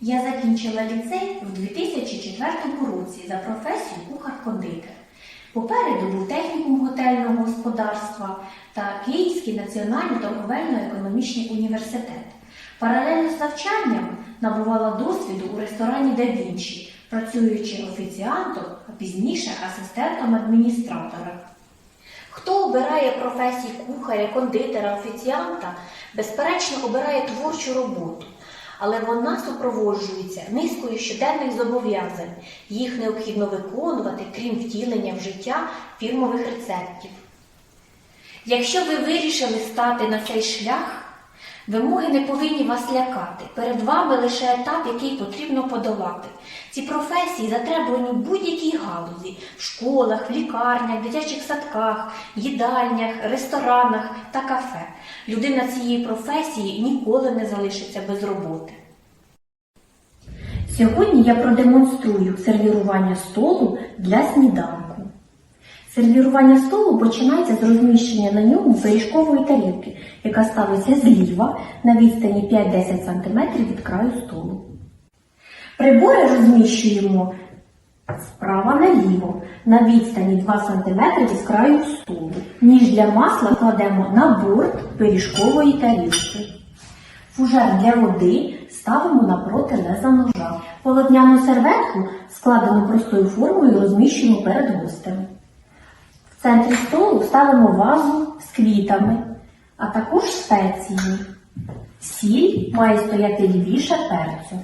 Я закінчила ліцей в 2004 році за професією кухар-кондитер. Попереду був технікум готельного господарства та Київський національний торговельно-економічний університет. Паралельно з навчанням набувала досвіду у ресторані «Да Вінчі», працюючи офіціантом, а пізніше асистентом адміністратора. Хто обирає професії кухаря, кондитера, офіціанта, безперечно обирає творчу роботу, але вона супроводжується низкою щоденних зобов'язань. Їх необхідно виконувати, крім втілення в життя фірмових рецептів. Якщо ви вирішили стати на цей шлях, вимоги не повинні вас лякати. Перед вами лише етап, який потрібно подолати. Ці професії затребувані в будь-якій галузі в школах, в лікарнях, дитячих садках, їдальнях, ресторанах та кафе. Людина цієї професії ніколи не залишиться без роботи. Сьогодні я продемонструю сервірування столу для сніданку. Сервірування столу починається з розміщення на ньому пиріжкової тарілки, яка ставиться зліва на відстані 5-10 см від краю столу. Прибори розміщуємо справа наліво на відстані 2 см від краю столу. Ніж для масла кладемо на борт пиріжкової тарілки. Фужер для води ставимо напроти леза ножа. Полотняну серветку, складену простою формою, розміщуємо перед гостем. В центрі столу ставимо вазу з квітами, а також спеції. Сіль має стояти лівіше перцю.